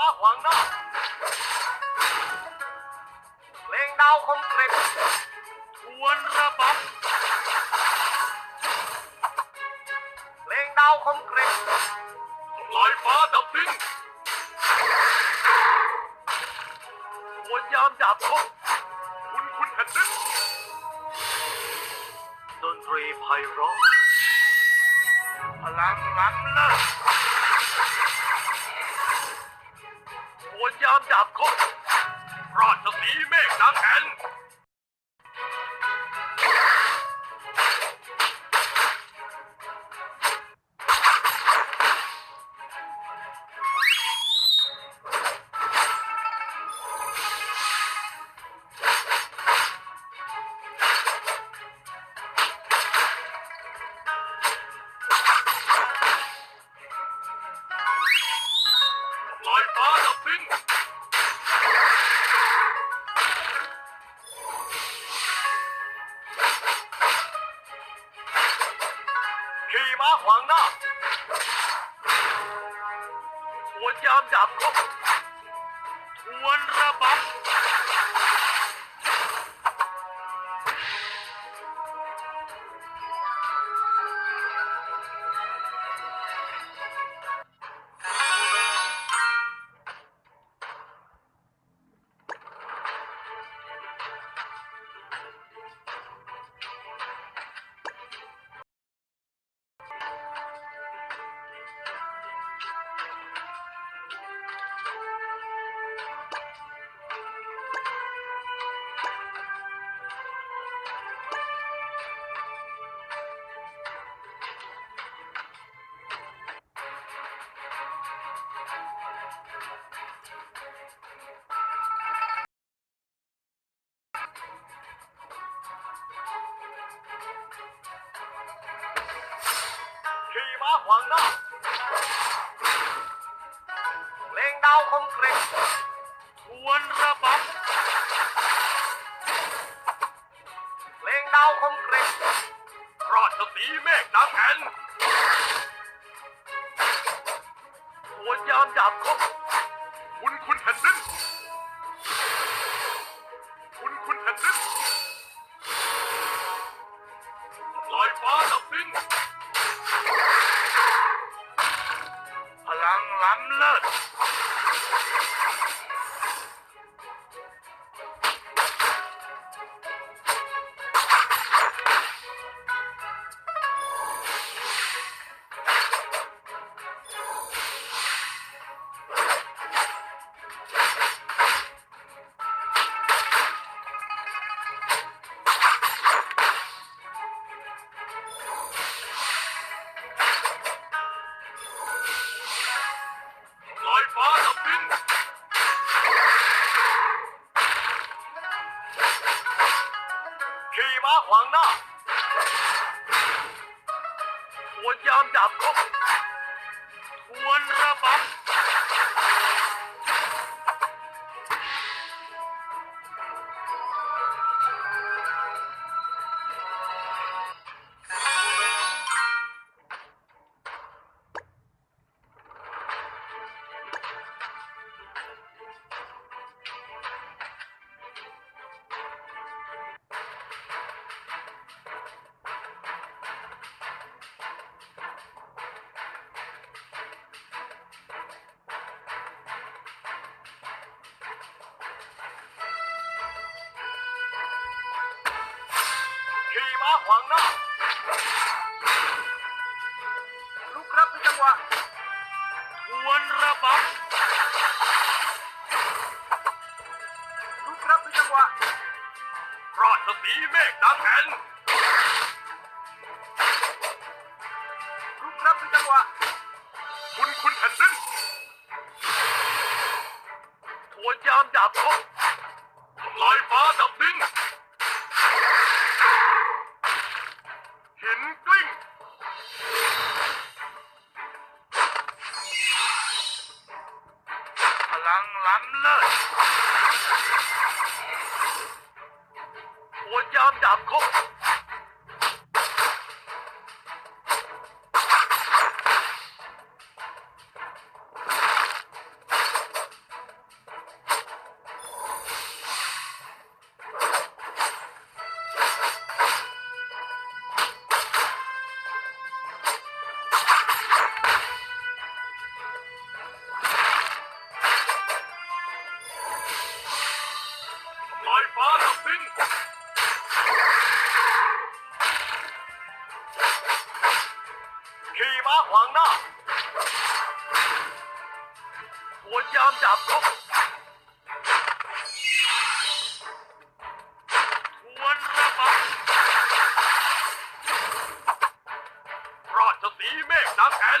้าขวางหน้าเพลงดาวคมกริบทวนระบำเพลงดาวคมกริบลอยฟ้าดับดิ้นทวนยามหยาบคมคุณคุณแผ่นดินดนตรีไพเราะพลังล้ำเลิศ ยามดาบคมราชสีห์เมฆนางแอ่น ทวนย วางน้าเพลงดาวคมกริบทวนระบำเพลงดาวคมกริบราชสีเมฆนางแอ่นทวนยามหยาบคมคุณคุณแผ่นดิน ลัง ควรยามดาบคบควรระบำ มาขวางหน้าลุกครับในจังหวะทวนระบำลุกครับในจังหวะราชสีเมฆนางแอ่นลุกครับในจังหวะคุณคุณแผ่นดินทวนยามดาบคมลายฟ้าดับางหน้าสวนยามจับคบทวนระบำราชสีเมฆน้ำแข็ง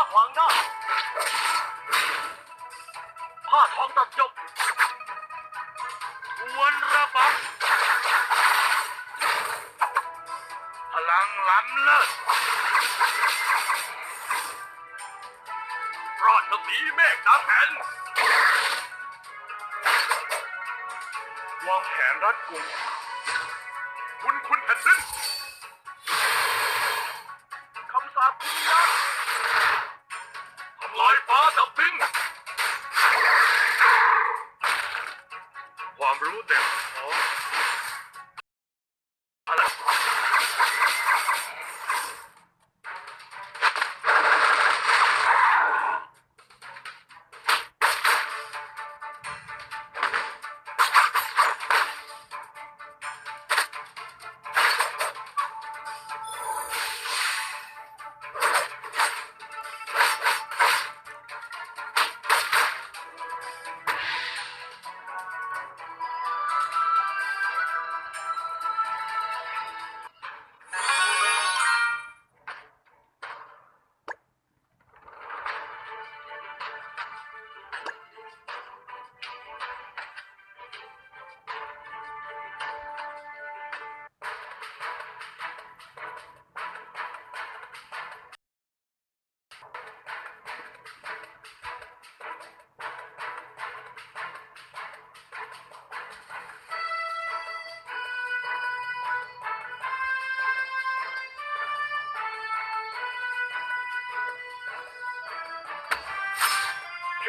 าขวางหน้าผ้าทองตัดจบทวนระบำพลังล้ำเลิศราชสีเมฆน้ำแผ่นวางแผนรัดกุมคุณคุณแผ่นดินคำสาปคุณยัก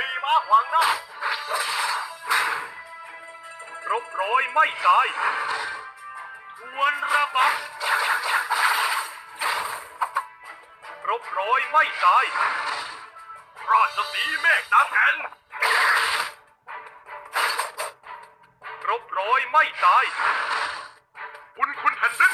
ขี่ม้าขวางหน้ารบโรยไม่ตายทวนระบำรบโรยไม่ตาย ราชสีเมฆน้ำแข็งรบโรยไม่ตายคุณคุณแผ่นดิน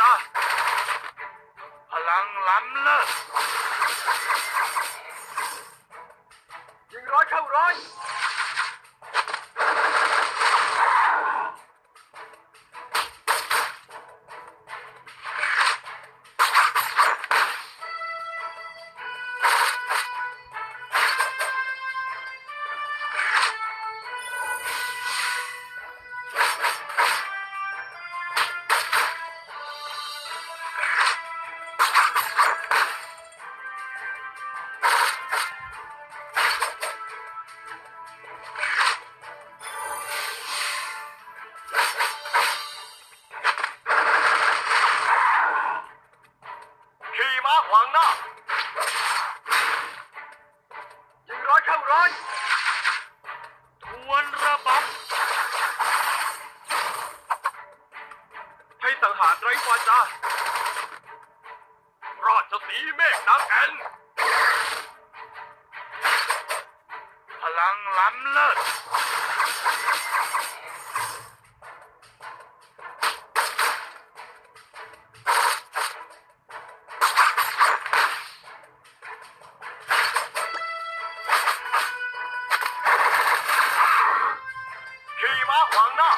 ไวาจาราชสีเมฆน้ำแอนพลังล้ำเลิศขี่ม้าขวางหน้า